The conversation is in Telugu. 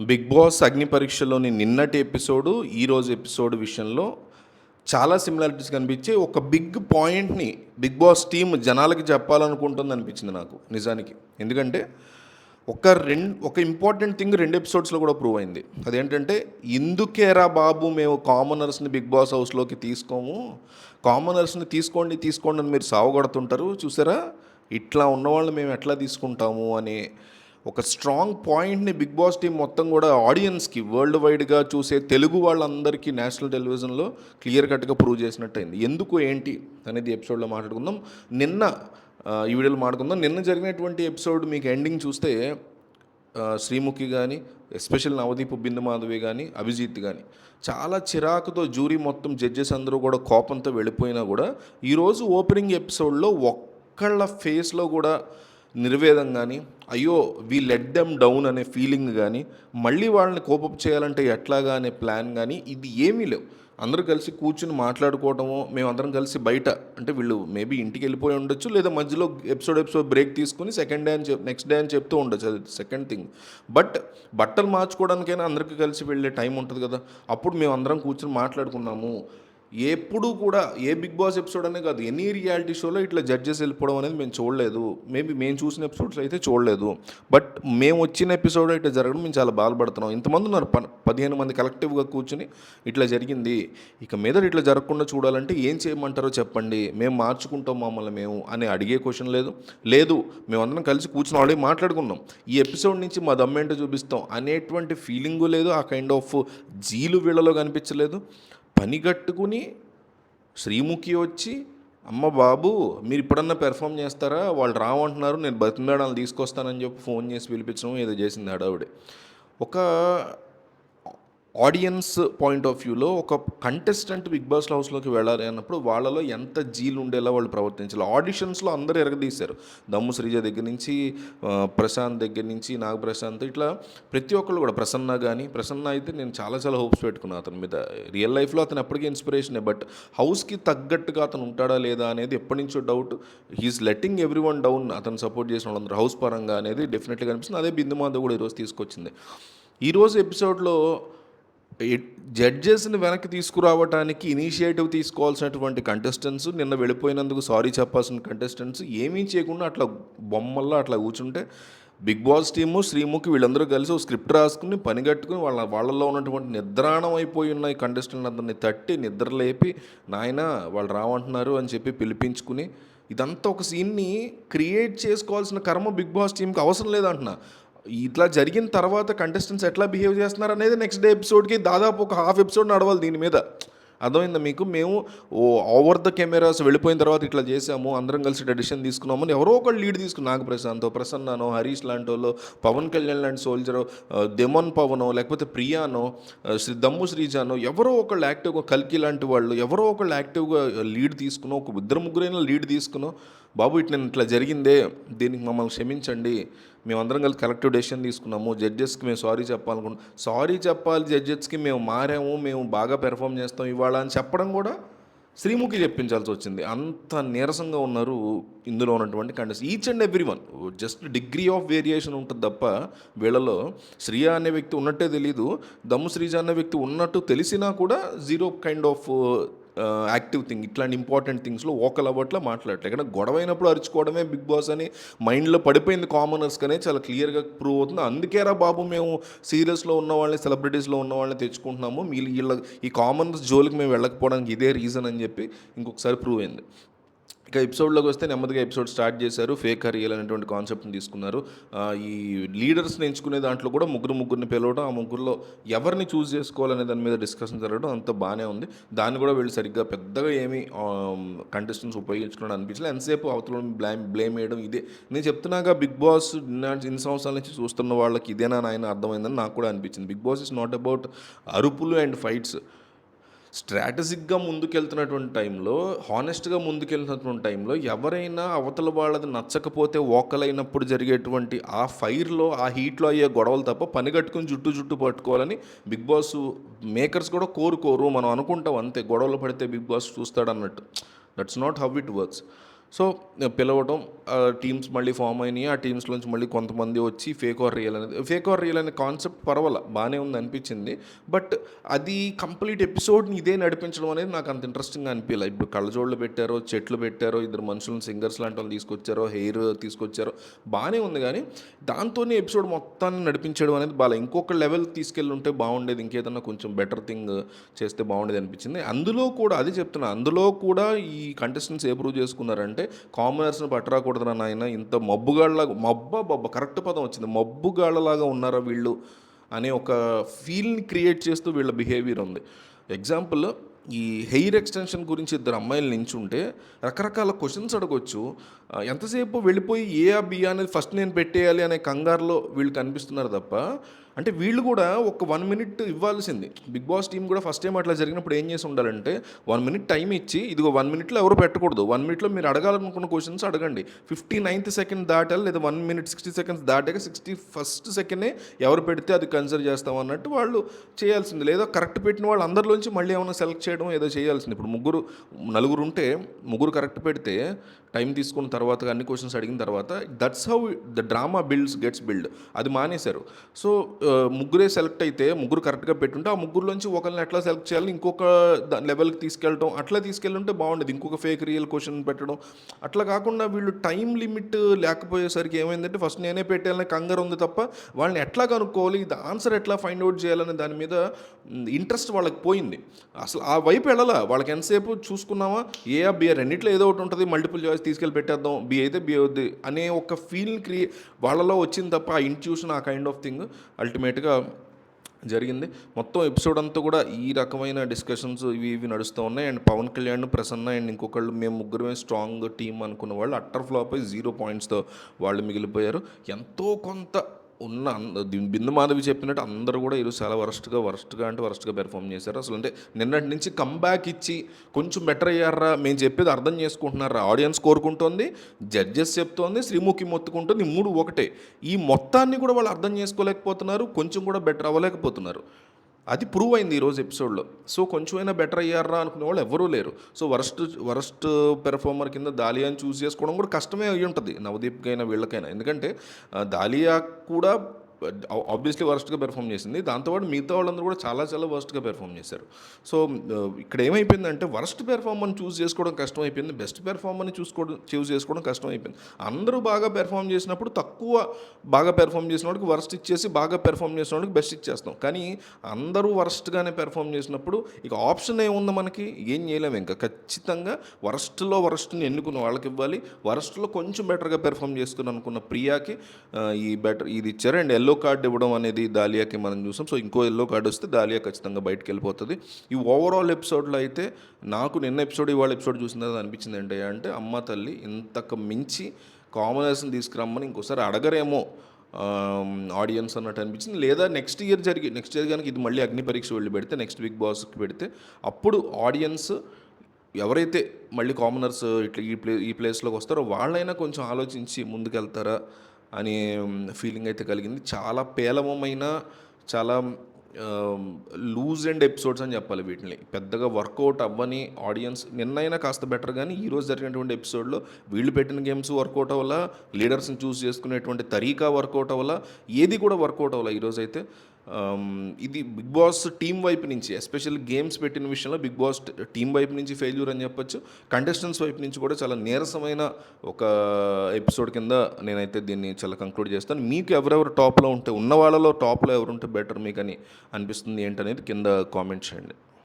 బిగ్ బాస్ అగ్ని పరీక్షలోని నిన్నటి ఎపిసోడు ఈరోజు ఎపిసోడ్ విషయంలో చాలా సిమిలారిటీస్ కనిపించి ఒక బిగ్ పాయింట్ని బిగ్ బాస్ టీమ్ జనాలకి చెప్పాలనుకుంటుంది అనిపించింది నాకు నిజానికి. ఎందుకంటే ఒక రెండు ఒక ఇంపార్టెంట్ థింగ్ రెండు ఎపిసోడ్స్లో కూడా ప్రూవ్ అయింది. అదేంటంటే ఎందుకేరా బాబు మేము కామనర్స్ని బిగ్ బాస్ హౌస్లోకి తీసుకోము? కామనర్స్ని తీసుకోండి తీసుకోండి అని మీరు సావగొడుతుంటారు చూసారా? ఇట్లా ఉన్నవాళ్ళు మేము ఎట్లా తీసుకుంటాము అనే ఒక స్ట్రాంగ్ పాయింట్ని బిగ్ బాస్ టీం మొత్తం కూడా ఆడియన్స్కి వరల్డ్ వైడ్గా చూసే తెలుగు వాళ్ళందరికీ నేషనల్ టెలివిజన్లో క్లియర్ కట్గా ప్రూవ్ చేసినట్టయింది. ఎందుకు ఏంటి అనేది ఎపిసోడ్లో మాట్లాడుకుందాం. నిన్న ఈ వీడియోలో మాట్లాడుకుందాం. నిన్న జరిగినటువంటి ఎపిసోడ్ మీకు ఎండింగ్ చూస్తే శ్రీముఖి కానీ ఎస్పెషల్ నవదీప్ బిందు మాధవి కానీ అభిజిత్ కానీ చాలా చిరాకుతో జ్యూరీ మొత్తం జడ్జెస్ అందరూ కూడా కోపంతో వెళ్ళిపోయినా కూడా ఈరోజు ఓపెనింగ్ ఎపిసోడ్లో ఒక్కళ్ళ ఫేస్లో కూడా నిర్వేదం కానీ అయ్యో వీ లెట్ దెమ్ డౌన్ అనే ఫీలింగ్ కానీ మళ్ళీ వాళ్ళని కోపప్ చేయాలంటే ఎట్లాగా అనే ప్లాన్ కానీ ఇది ఏమీ లేవు. అందరూ కలిసి కూర్చుని మాట్లాడుకోవటము మేమందరం కలిసి బయట అంటే వీళ్ళు మేబీ ఇంటికి వెళ్ళిపోయి ఉండొచ్చు లేదా మధ్యలో ఎపిసోడ్ ఎపిసోడ్ బ్రేక్ తీసుకుని సెకండ్ డే అని చెప్ నెక్స్ట్ డే అని చెప్తూ ఉండొచ్చు అది సెకండ్ థింగ్ బట్ బట్టలు మార్చుకోవడానికైనా అందరికీ కలిసి వెళ్ళే టైం ఉంటుంది కదా. అప్పుడు మేము అందరం కూర్చుని మాట్లాడుకున్నాము ఎప్పుడు కూడా ఏ బిగ్ బాస్ ఎపిసోడ్ అనే కాదు ఎనీ రియాలిటీ షోలో ఇట్లా జడ్జెస్ వెళ్ళిపోవడం అనేది మేము చూడలేదు. మేబీ మేము చూసిన ఎపిసోడ్స్ అయితే చూడలేదు. బట్ మేము వచ్చిన ఎపిసోడ్ ఇట్లా జరగడం మేము చాలా బాధపడుతున్నాం. ఇంతమంది ఉన్నారు ప పదిహేను మంది కలెక్టివ్గా కూర్చుని ఇట్లా జరిగింది. ఇక మీద ఇట్లా జరగకుండా చూడాలంటే ఏం చేయమంటారో చెప్పండి. మేము మార్చుకుంటాం మమ్మల్ని మేము అని అడిగే క్వశ్చన్ లేదు. లేదు మేమందరం కలిసి కూర్చుని ఆల్రెడీ మాట్లాడుకున్నాం. ఈ ఎపిసోడ్ నుంచి మా దమ్మేంటో చూపిస్తాం అనేటువంటి ఫీలింగు లేదు. ఆ కైండ్ ఆఫ్ జీలు వీళ్ళలో కనిపించలేదు. పనిగట్టుకుని శ్రీముఖి వచ్చి అమ్మ బాబు మీరు ఇప్పుడన్నా పెర్ఫామ్ చేస్తారా? వాళ్ళు రావంటున్నారు నేను బతిమేడాలు తీసుకొస్తానని చెప్పి ఫోన్ చేసి పిలిపించడం ఏదో చేసింది హడావుడి. ఒక ఆడియన్స్ పాయింట్ ఆఫ్ వ్యూలో ఒక కంటెస్టెంట్ బిగ్ బాస్ హౌస్లోకి వెళ్ళాలి అన్నప్పుడు వాళ్ళలో ఎంత జీలు ఉండేలా వాళ్ళు ప్రవర్తించాలి. ఆడిషన్స్లో అందరూ ఎరగదీశారు. దమ్ము శ్రీజ దగ్గర నుంచి ప్రశాంత్ దగ్గర నుంచి నాగ ప్రశాంత్ ఇట్లా ప్రతి ఒక్కళ్ళు కూడా ప్రసన్న కానీ ప్రసన్న అయితే నేను చాలా చాలా హోప్స్ పెట్టుకున్నాను అతని మీద. రియల్ లైఫ్లో అతను ఎప్పటికీ ఇన్స్పిరేషనే బట్ హౌస్కి తగ్గట్టుగా అతను ఉంటాడా లేదా అనేది ఎప్పటి నుంచో doubt he's letting every one down అతను సపోర్ట్ చేసిన వాళ్ళందరూ హౌస్ పరంగా అనేది డెఫినెట్గా కనిపిస్తుంది. అదే బిందు మాధవ్ కూడా ఈరోజు తీసుకొచ్చింది. ఈరోజు ఎపిసోడ్లో జడ్జెస్ని వెనక్కి తీసుకురావడానికి ఇనిషియేటివ్ తీసుకోవాల్సినటువంటి కంటెస్టెంట్స్ నిన్న వెళ్ళిపోయినందుకు సారీ చెప్పాల్సిన కంటెస్టెంట్స్ ఏమీ చేయకుండా అట్లా బొమ్మల్లో అట్లా కూర్చుంటే బిగ్ బాస్ టీము శ్రీముఖి వీళ్ళందరూ కలిసి ఒక స్క్రిప్ట్ రాసుకుని పని కట్టుకుని వాళ్ళ వాళ్ళల్లో ఉన్నటువంటి నిద్రాణం అయిపోయి ఉన్న ఈ కంటెస్టెంట్ అందరిని తట్టి నిద్ర లేపి నాయన వాళ్ళు రావంటున్నారు అని చెప్పి పిలిపించుకుని ఇదంతా ఒక సీన్ని క్రియేట్ చేసుకోవాల్సిన కర్మ బిగ్ బాస్ టీంకి అవసరం లేదంటున్నా. ఇట్లా జరిగిన తర్వాత కంటెస్టెంట్స్ ఎట్లా బిహేవ్ చేస్తున్నారు అనేది నెక్స్ట్ డే ఎపిసోడ్కి దాదాపు ఒక హాఫ్ ఎపిసోడ్ నడవాలి దీని మీద. అర్థమైందా మీకు? మేము ఓ ఓవర్ ద కెమెరాస్ వెళ్ళిపోయిన తర్వాత ఇట్లా చేసాము అందరం కలిసి డెసిషన్ తీసుకున్నామని ఎవరో ఒకళ్ళు లీడ్ తీసుకున్నా నాగ ప్రశాంతో ప్రసన్ననో హరీష్ లాంటి వాళ్ళు పవన్ కళ్యాణ్ లాంటి సోల్జరో దెమన్ పవనో లేకపోతే ప్రియానో శ్రీ దమ్ము శ్రీజానో ఎవరో ఒకళ్ళు యాక్టివ్గా కల్కి లాంటి వాళ్ళు ఎవరో ఒకళ్ళు యాక్టివ్గా లీడ్ తీసుకునో ఒక ఇద్దరు ముగ్గురైనా లీడ్ తీసుకునో బాబు ఇట్లా ఇట్లా జరిగిందే దీనికి మమ్మల్ని క్షమించండి. మేమందరం కలిసి కలెక్టివ్ డెసిషన్ తీసుకున్నాము. జడ్జెస్కి మేము సారీ చెప్పాలనుకున్నాం. సారీ చెప్పాలి జడ్జెస్కి మేము మారాము మేము బాగా పెర్ఫామ్ చేస్తాం ఇవాళ అని చెప్పడం కూడా శ్రీముఖి చెప్పించాల్సి వచ్చింది. అంత నీరసంగా ఉన్నారు ఇందులో ఉన్నటువంటి contest each and every one just degree of variation ఉంటుంది తప్ప వీళ్ళలో శ్రీయ అనే వ్యక్తి ఉన్నట్టే తెలియదు దమ్ము శ్రీజ అనే వ్యక్తి ఉన్నట్టు తెలిసినా కూడా zero kind of active thing ఇట్లాంటి ఇంపార్టెంట్ థింగ్స్లో ఓకల్ అవ్వట్లా మాట్లాడట్లే. కానీ గొడవైనప్పుడు అరుచుకోవడమే బిగ్ బాస్ అని మైండ్లో పడిపోయింది కామనర్స్ కానీ చాలా క్లియర్గా ప్రూవ్ అవుతుంది. అందుకేరా బాబు మేము సీరియస్లో ఉన్న వాళ్ళని సెలబ్రిటీస్లో ఉన్న వాళ్ళని తెచ్చుకుంటున్నాము. వీళ్ళు వీళ్ళ ఈ కామనర్స్ జోలికి మేము వెళ్ళకపోవడానికి ఇదే రీజన్ అని చెప్పి ఇంకొకసారి ప్రూవ్ అయింది. ఇక ఎపిసోడ్లోకి వస్తే నెమ్మదిగా ఎపిసోడ్ స్టార్ట్ చేశారు. ఫేక్ హరియల్ అనేటువంటి కాన్సెప్ట్ని తీసుకున్నారు. ఈ లీడర్స్ని ఎంచుకునే దాంట్లో కూడా ముగ్గురు ముగ్గురిని పిలవడం ఆ ముగ్గురులో ఎవరిని చూస్ చేసుకోవాలనే దాని మీద డిస్కషన్ జరగడం అంత బాగానే ఉంది. దాన్ని కూడా వీళ్ళు సరిగ్గా పెద్దగా ఏమీ కంటెస్టెంట్స్ ఉపయోగించుకోవడం అనిపించలేదు. ఎంతసేపు అవతల బ్లేమ్ బ్లేమ్ వేయడం ఇదే. నేను చెప్తున్నాగా బిగ్ బాస్ ఇన్ని సంవత్సరాల నుంచి చూస్తున్న వాళ్ళకి ఇదేనా నాయన అర్థమైందని నాకు కూడా అనిపించింది. Bigg Boss is not about అరుపులు అండ్ ఫైట్స్ స్ట్రాటజిక్గా ముందుకెళ్తున్నటువంటి టైంలో హానెస్ట్గా ముందుకెళ్తున్నటువంటి టైంలో ఎవరైనా అవతల వాళ్ళది నచ్చకపోతే ఓకలైనప్పుడు జరిగేటువంటి ఆ ఫైర్లో ఆ హీట్లో అయ్యే గొడవలు తప్ప పని కట్టుకుని జుట్టు జుట్టు పట్టుకోవాలని బిగ్ బాస్ మేకర్స్ కూడా కోరుకోరు. మనం అనుకుంటాం అంతే గొడవలు పడితే బిగ్ బాస్ చూస్తాడు అన్నట్టు that's not how it works so పిలవడం టీమ్స్ మళ్ళీ ఫామ్ అయినాయి. ఆ టీమ్స్లోంచి మళ్ళీ కొంతమంది వచ్చి ఫేక్ ఆర్ రియల్ అనేది ఫేక్ ఆర్ రియల్ అనే కాన్సెప్ట్ పర్వాల బాగానే ఉంది అనిపించింది. బట్ అది కంప్లీట్ ఎపిసోడ్ని ఇదే నడిపించడం అనేది నాకు అంత ఇంట్రెస్టింగ్ అనిపించలేదు ఇప్పుడు కళ్ళజోళ్ళు పెట్టారో చెట్లు పెట్టారో ఇద్దరు మనుషులను సింగర్స్ లాంటి వాళ్ళు తీసుకొచ్చారో హెయిర్ తీసుకొచ్చారో బాగానే ఉంది కానీ దాంతోనే ఎపిసోడ్ మొత్తాన్ని నడిపించడం అనేది బాగా ఇంకొక లెవెల్ తీసుకెళ్ళి ఉంటే బాగుండేది ఇంకేదన్నా కొంచెం బెటర్ థింగ్ చేస్తే బాగుండేది అనిపించింది. అందులో కూడా అది చెప్తున్నా అందులో కూడా ఈ కంటెస్టెంట్స్ ఏ ప్రూవ్ చేసుకున్నారంటే కామనర్స్ని పట్టరాకూడదు నాయన ఇంత మబ్బుగాళ్ళలాగా మబ్బ బొబ్బ కరెక్ట్ పదం వచ్చింది. మబ్బుగాళ్ళలాగా ఉన్నారా వీళ్ళు అనే ఒక ఫీల్ని క్రియేట్ చేస్తూ వీళ్ళ బిహేవియర్ ఉంది. ఎగ్జాంపుల్ ఈ హెయిర్ ఎక్స్టెన్షన్ గురించి ఇద్దరు అమ్మాయిలు నించుంటే రకరకాల క్వశ్చన్స్ అడగొచ్చు. ఎంతసేపు వెళ్ళిపోయి ఏ ఆ బి అనేది ఫస్ట్ నేను పెట్టేయాలి అనే కంగారులో వీళ్ళు కనిపిస్తున్నారు తప్ప అంటే వీళ్ళు కూడా ఒక వన్ మినిట్ ఇవ్వాల్సింది. బిగ్ బాస్ టీం కూడా ఫస్ట్ టైం అట్లా జరిగినప్పుడు ఏం చేసి ఉండాలంటే వన్ మినిట్ టైం ఇచ్చి ఇదిగో వన్ మినిట్లో ఎవరు పెట్టకూడదు. వన్ మినిట్లో మీరు అడగాలనుకున్న క్వశ్చన్స్ అడగండి. ఫిఫ్టీ నైన్త్ సెకండ్ దాటాలి లేదా వన్ మినిట్ సిక్స్టీ సెకండ్స్ దాటాక సిక్స్టీ ఫస్ట్ సెకండే ఎవరు పెడితే అది కన్సిడర్ చేస్తాం అన్నట్టు వాళ్ళు చేయాల్సింది. లేదా కరెక్ట్ పెట్టిన వాళ్ళు అందరిలోంచి మళ్ళీ ఏమైనా సెలెక్ట్ చేయడం ఏదో చేయాల్సింది. ఇప్పుడు ముగ్గురు నలుగురు ఉంటే ముగ్గురు కరెక్ట్ పెడితే టైం తీసుకున్న తర్వాత అన్ని క్వశ్చన్స్ అడిగిన తర్వాత that's how the drama builds gets build అది మానేశారు. సో ముగ్గురే సెలెక్ట్ అయితే ముగ్గురు కరెక్ట్గా పెట్టుంటే ఆ ముగ్గురులోంచి ఒకరిని ఎట్లా సెలెక్ట్ చేయాలి ఇంకొక లెవెల్కి తీసుకెళ్ళటం అట్లా తీసుకెళ్ళుంటే బాగుండేది. ఇంకొక ఫేక్ రియల్ క్వశ్చన్ పెట్టడం. అట్లా కాకుండా వీళ్ళు టైం లిమిట్ లేకపోయేసరికి ఏమైందంటే ఫస్ట్ నేనే పెట్టాలనే కంగారు ఉంది తప్ప వాళ్ళని ఎట్లా కనుక్కోవాలి ఇది ఆన్సర్ ఎట్లా ఫైండ్ అవుట్ చేయాలనే దాని మీద ఇంట్రెస్ట్ వాళ్ళకి పోయింది. అసలు ఆ వైపు వెళ్ళాలా? వాళ్ళకి ఎంతసేపు చూసుకున్నామా? ఏ ఆ బి రెండిట్లో ఏదో ఒకటి ఉంటుంది మల్టిపుల్ చాయిస్ తీసుకెళ్ళి పెట్టేద్దాం బి అయితే బి అవుద్ది అనే ఒక ఫీల్ క్రియే వాళ్ళలో వచ్చింది తప్ప ఆ ఇంట్యూషన్ ఆ కైండ్ ఆఫ్ థింగ్ అల్టిమేట్గా జరిగింది. మొత్తం ఎపిసోడ్ అంతా కూడా ఈ రకమైన డిస్కషన్స్ ఇవి ఇవి నడుస్తూ ఉన్నాయి. అండ్ పవన్ కళ్యాణ్ ప్రసన్న అండ్ ఇంకొకళ్ళు మేము ముగ్గురమే స్ట్రాంగ్ టీం అనుకున్న వాళ్ళు అట్టర్ ఫ్లాప్ అయి జీరో పాయింట్స్తో వాళ్ళు మిగిలిపోయారు. ఎంతో కొంత ఉన్న అంద- బిందు మాధవి చెప్పినట్టు అందరూ కూడా ఈరోజు చాలా వరస్ట్గా వరస్ట్గా అంటే వరస్ట్గా పెర్ఫామ్ చేశారు. అసలు అంటే నిన్నటి నుంచి కంబ్యాక్ ఇచ్చి కొంచెం బెటర్ అయ్యారా? మేము చెప్పేది అర్థం చేసుకుంటున్నారా? ఆడియన్స్ కోరుకుంటోంది జడ్జెస్ చెప్తోంది శ్రీముఖి మొత్తుకుంటుంది మూడు ఒకటే. ఈ మొత్తాన్ని కూడా వాళ్ళు అర్థం చేసుకోలేకపోతున్నారు కొంచెం కూడా బెటర్ అవ్వలేకపోతున్నారు. అది ప్రూవ్ అయింది ఈరోజు ఎపిసోడ్లో సో కొంచెమైనా బెటర్ అయ్యారా అనుకునే వాళ్ళు ఎవరూ లేరు. సో వరస్ట్ వరస్ట్ పెర్ఫార్మర్ కింద దాలియాని చూస్ చేసుకోవడం కూడా కష్టమే అయ్యి ఉంటుంది నవదీప్కైనా వీళ్ళకైనా. ఎందుకంటే దాలియా కూడా ఆబ్వియస్లీ వర్స్ట్గా పెర్ఫామ్ చేసింది. దాంతోపాటు మిగతా వాళ్ళందరూ కూడా చాలా చాలా వర్స్ట్గా పెర్ఫామ్ చేశారు. సో ఇక్కడ ఏమైపోయిందంటే వర్స్ట్ పెర్ఫార్మర్ని చూస్ చేసుకోవడం కష్టం అయిపోయింది బెస్ట్ పెర్ఫార్మర్ని చూసుకోవడం చూస్ చేసుకోవడం కష్టం అయిపోయింది అందరూ బాగా పెర్ఫామ్ చేసినప్పుడు తక్కువ బాగా పెర్ఫామ్ చేసిన వాడికి వర్స్ట్ ఇచ్చేసి బాగా పెర్ఫామ్ చేసిన వాడికి బెస్ట్ ఇచ్చేస్తాం. కానీ అందరూ వర్స్ట్గానే పెర్ఫామ్ చేసినప్పుడు ఇక ఆప్షన్ ఏముంది మనకి? ఏం చేయలేము ఇంకా. ఖచ్చితంగా వరస్ట్లో వరస్ట్ని ఎన్నుకున్న వాళ్ళకి ఇవ్వాలి. వరస్ట్లో కొంచెం బెటర్గా పెర్ఫామ్ చేసుకుని అనుకున్న ప్రియాకి ఈ బెటర్ ఇది ఇచ్చారు. అండ్ ఎల్లో కార్డ్ ఇవ్వడం అనేది దాలియాకి మనం చూసాం. సో ఇంకో ఎల్లో కార్డ్ వస్తే దాలియా ఖచ్చితంగా బయటకు వెళ్ళిపోతుంది. ఈ ఓవరాల్ ఎపిసోడ్లో అయితే నాకు నిన్న ఎపిసోడ్ ఇవాళ ఎపిసోడ్ చూసిన తర్వాత అనిపించింది ఏంటి అంటే అమ్మ తల్లి ఇంతకు మించి కామనర్స్ని తీసుకురమ్మని ఇంకోసారి అడగరేమో ఆడియన్స్ అన్నట్టు అనిపించింది. లేదా నెక్స్ట్ ఇయర్ జరిగి నెక్స్ట్ ఇయర్ కనుక ఇది మళ్ళీ అగ్ని పరీక్ష వెళ్ళి పెడితే నెక్స్ట్ బిగ్ బాస్కి పెడితే అప్పుడు ఆడియన్స్ ఎవరైతే మళ్ళీ కామనర్స్ ఇట్లా ఈ ప్లే ఈ ప్లేస్లోకి వస్తారో వాళ్ళైనా కొంచెం ఆలోచించి ముందుకెళ్తారా? అనే ఫీలింగ్ అయితే కలిగింది. చాలా పేలవమైన చాలా లూజ్ అండ్ ఎపిసోడ్స్ అని చెప్పాలి వీటిని. పెద్దగా వర్కౌట్ అవ్వని ఆడియన్స్ నిన్నైనా కాస్త బెటర్ కానీ ఈరోజు జరిగినటువంటి ఎపిసోడ్లో వీళ్ళు పెట్టిన గేమ్స్ వర్కౌట్ అవ్వాలా? లీడర్స్ని చూస్ చేసుకునేటువంటి తరీకా వర్కౌట్ అవ్వాలా? ఏది కూడా వర్కౌట్ అవ్వాలా ఈరోజు అయితే Um, ఇది బిగ్ బాస్ టీం వైపు నుంచి ఎస్పెషల్ గేమ్స్ పెట్టిన విషయంలో బిగ్ బాస్ టీం వైపు నుంచి ఫెయిల్యూర్ అని చెప్పొచ్చు. కంటెస్టెంట్స్ వైపు నుంచి కూడా చాలా నీరసమైన ఒక ఎపిసోడ్ కింద నేనైతే దీన్ని చాలా కంక్లూడ్ చేస్తాను. మీకు ఎవరెవరు టాప్లో ఉంటే ఉన్న వాళ్ళలో టాప్లో ఎవరు ఉంటే బెటర్ మీకు అని అనిపిస్తుంది ఏంటనేది కింద కామెంట్ చేయండి.